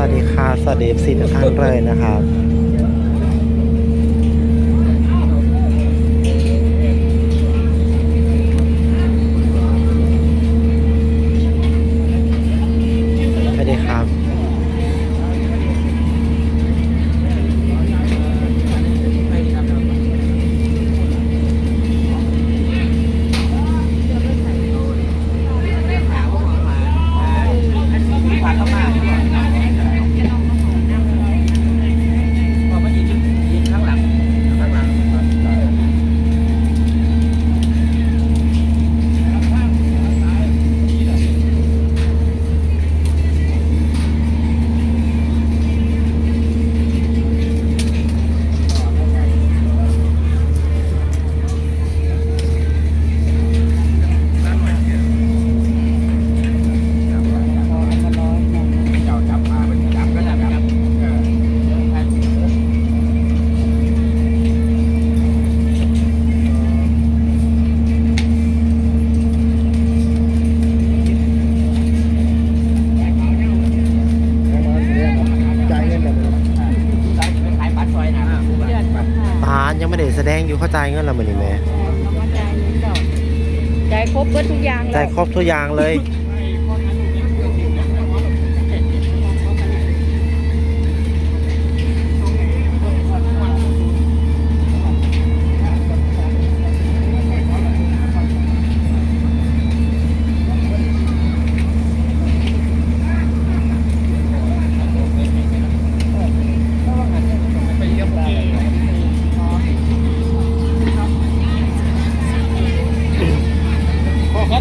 วัสดีค่ะ สวัสดีเอฟซีทุกท่านเลยนะครับ อยู่เข้าใจายเงินเราเหมือนนี่แม่ใจครบเบิดทุกอย่างใจายครบทุกอย่างเลย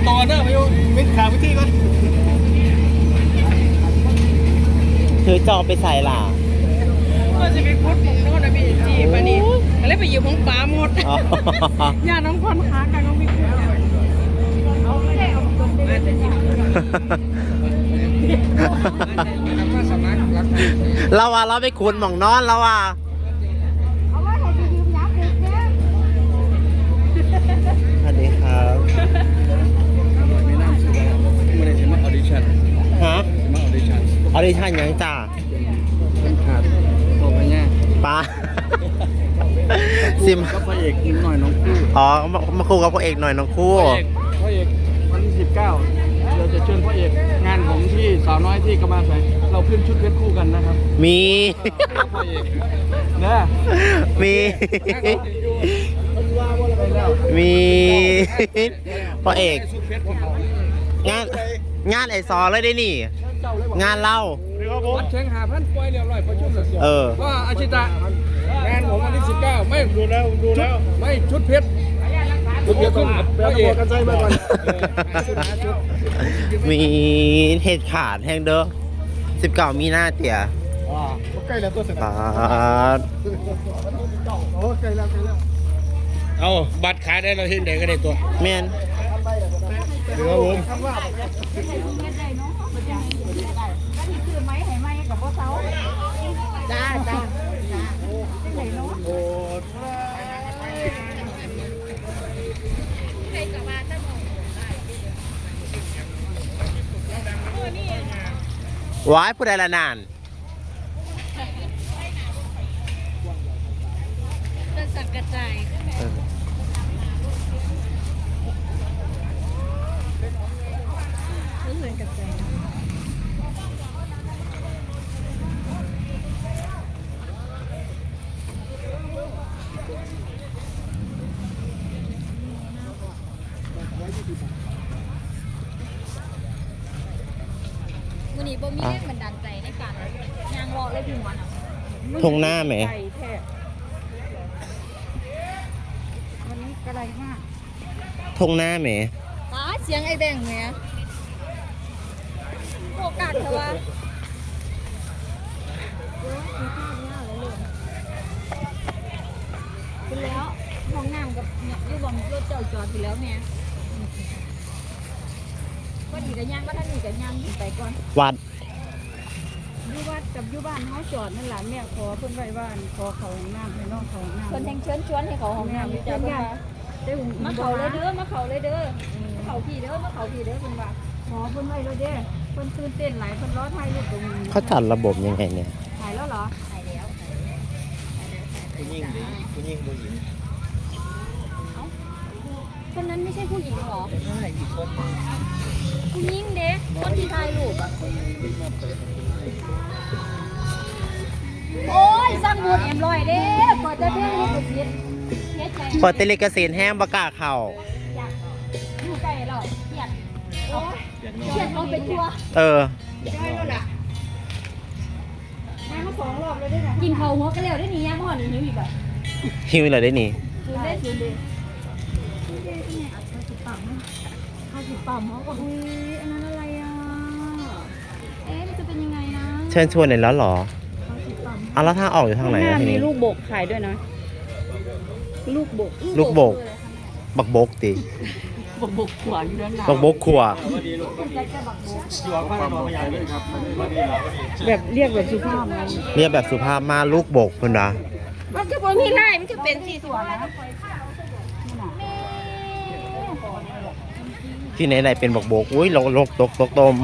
ขอขอตัวเนอะไปดูวิทย์ข่าววิธีก่อนถือจอบไปใส่ล่ะก็จะไปพุดของโน่นนะพี่จีบอันนี้ก็เลยไปยืมของป๋าหมดอ๋อญาติน้องพรหากันน้องพี่คุณเอาไม่ได้เอาตัวเด็กสำนักรักเราว่าเราไปคุณหมองนอนเราว่า ออดิชั่นยังจ้ามันขาดโตไปเนี่ยปาซิมก็พระเอกนิดหน่อยน้องคู่อ๋อมามาคู่กับพระเอกหน่อยน้องคู่พระเอกพระเอกวันที่19เราจะเชิญพระเอกงานผมที่สาวน้อยที่กำมาใส่เราขึ้นชุดเพชรคู่กันนะครับ มีพระเอกเด้อมีไปแล้วมีพระเอกชุดเพชรของเขางานงานไอซอเลยได้นี่ งานเล่าวัดเชียงหาพันปล่อยเรียบร้อยประชุมเสร็จเออ ว่าอาชิตะงานผมวันที่19ไม่ดูแล้วดูแล้วไม่ชุดเพชรชุดเพชรขึ้นพระเอกกันใช่ไหมก่อนมีเหตุขาดแห่งเด้อสิบเก้ามีหน้าเตี่ยอ่าใกล้แล้วตัวสปนามาดโอ้ใกล้แล้วใกล้แล้วเอาบัตรขายได้เราเห็นเด็กก็ได้ตัวแมนเดี๋ยวผม จ้าจ้า โอ้ ว้ายผู้ใดละนานเป็นสักกระจาย เออ รู้สึกกระจาย วันนี้ บ่มีแรงบันดาลใจในการยางรอเลยพี่หมอนอะทงหน้าไหม ไก่แท้วันนี้กระไรมากทงหน้าไหม ตาเสียงไอ้แบงค์แหม่โอกาสเถอะวะคุณแล้วห้องน้ำกับเนี่ยอยู่บนรถเจ้าจอดไปแล้วแม่ ก็ดีกับย่างก็ท่านนี่กับย่างขึ้นไปก่อนวัดอยู่วัดกับอยู่บ้านเฮาจอดนั่นแหละแม่ขอเพิ่นไว้บ้านขอเขาห้องน้ำให้น้องเขาห้องน้ำเพิ่นแทงเชิญชวนให้เขาห้องน้ำอยู่จ้าเพิ่นว่าได้หุงมาเขาเลยเด้อมาเขาเลยเด้อมาเขาพี่เด้อมาเขาพี่เด้อเพิ่นว่าขอเพิ่นไว้แล้วเด้เพิ่นตื่นเต้นหลายเพิ่นรอถ่ายรูปตรงนี้เขาจัดระบบยังไงเนี่ยถ่ายแล้วเหรอผู้หญิงดีผู้หญิงผู้หญิงคนนั้นไม่ใช่ผู้หญิงเหรอใช่อีกคน ผู้หญิงเด็กคนที่ถ่ายรูปอะโอ้ยสร้างบุญเอ็มลอยเด้กดจะเพ่งลูกศิษย์เฮ็ดใจเปิดเตลิกเกษตรแห้งประกล้าเข่าอยากอยู่ใกล้เราเครียดโอ้ยอย่างนเครียดเอาไปทัวเออมามาสองรอบเลยด้วยนะกินเขาวหัวก็แล้วได้หนีย่างพ่อหนีหิวอีกอะหิวเลยได้นี่คืนได้คืนดี ข้าวสิบปั๊มเขาก็อุ้ยอันนั้นอะไรอะ เอ๊ะมันจะเป็นยังไงนะเชิญชวนหน่อยแล้วเหรอข้าวสิบปั๊มเอาแล้วทางออกอยู่ทางไหนหอะน้าทีมีนี้ ลูกบกขายด้วยนะ ลูกบกลูกโบก บักบกติบกบกขวาอยู่ด้านหลังบักบกขัวอยู่ข้างนอกใหญ่เลยครับวันนี้เราแบบเรียกแบบสุภาพไงเรียกแบบสุภาพมาลูกบกคุณนะมันจะบ่มีไล่มันจะเป็นสีส่วนนะ ที่ไหนไหนเป็นบักบกอุ้ยลงลงตกตกตม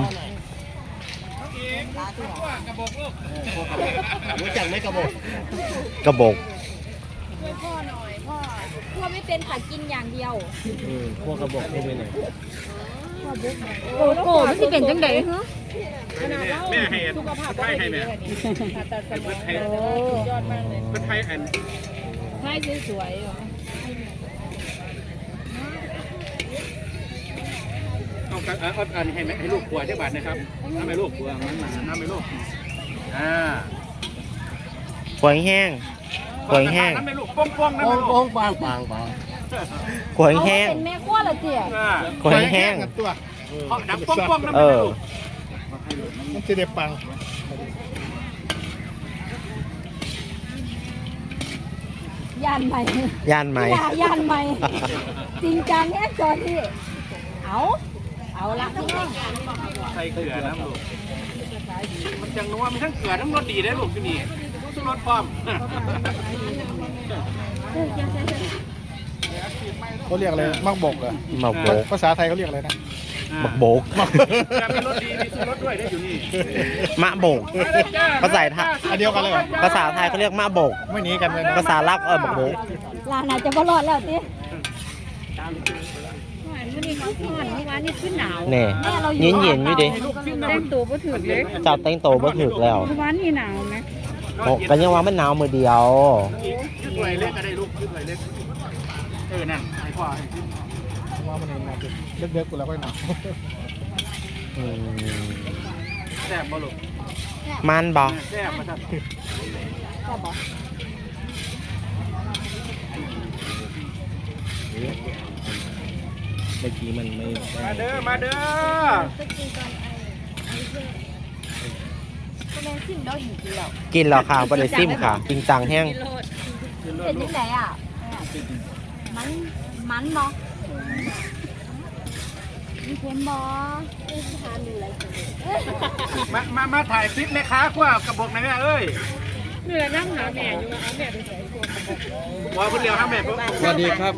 รู้จักไหมกระบอกกระบกช่วยพ่อหน่อยพ่อพ่อไม่เป็นค่ะกินอย่างเดียวพวกกระบอกไม่เป็นไรโอ้โหมันจะเป็นจังไดฮะแม่ให้สุขภาพให้ให้แม่ตัดสมองยอดมากเลยเป็นไทยอันให้สวย เอากันเอาอันให้แม่ให้ลูกขวดได้บาทนะครับทำให้ลูกขวดมันมาทำให้ลูกอ่าขวายแห้งขวายแห้งทำให้ลูกป้องป้องนะลูกป้องปางปางปางขวายแห้งเป็นแม่ขั้วละเจี๋ยอ่าขวายแห้งตัวเขาดับป้องป้องนะเอแม่อ ลูกมันจะได้ปังยานใหม่ย่านไหมยายานใหม่ จริงจังแน่จอที่เอา เอาละพี่น้องใส่เกลือนะลูกมันจังนัวมีทั้งเกลือทั้งรสดีได้ลูกที่นี่ทุกรสพร้อมเขาเรียกอะไรมักบกเหรอมาโบกภาษาไทยเขาเรียกอะไรนะบักโบกจะมีรสดีมีสุรสด้วยได้อยู่นี่มะโบกภาษาไทยอันเดียวกันเลยเหรอภาษาไทยเขาเรียกมะโบกไม่หนีกันเลยนะภาษาลักเออบักโบกลานอาจจะบ่รอดแล้วติๆ มื่อนี้เขาผ่อนเมื่อวานนี้ขึ้นหนาวแน่แม่เราอเย็ยู่นเย็นๆอยู่ดิแต่งตัวบ่ถึกเลยเจ้าแต่งโตวบ่ถึกแล้วเมื่อวานนี่หนาวไหมโอ้กันยังว่ามันหนาวมือเดียว ยืดไหลเล็กก็ได้ลูกยืดไหลเล็กเออนั่นไอ้พ่อให้ขึ้นว่ามันนานๆเด็กๆกูแล้วก็หนาวอืมแซ่บบ่ลูกมันบ่แซ่บมาครับก็บอก เมื่อกี้มันไม่มาเด้อ มาเด้อก็แม่ซิมแล้วอยู่แล้วกินแล้วค่ะบริซิมค่ะ จริงจังแห้งเป็นจังไดอะ มันมันบ่มีเค็มบ่ทานอยู่ไรมา มา มาถ่ายคลิปแม่ค้าขั้วกระบอกหนะแม่เอ้ยนี่แหละนั่งหาแม่อยู่ว่าเอาแม่ไปใส่ว่าคนเดียวห้ามแม่ปุ๊บ สวัสดีครับ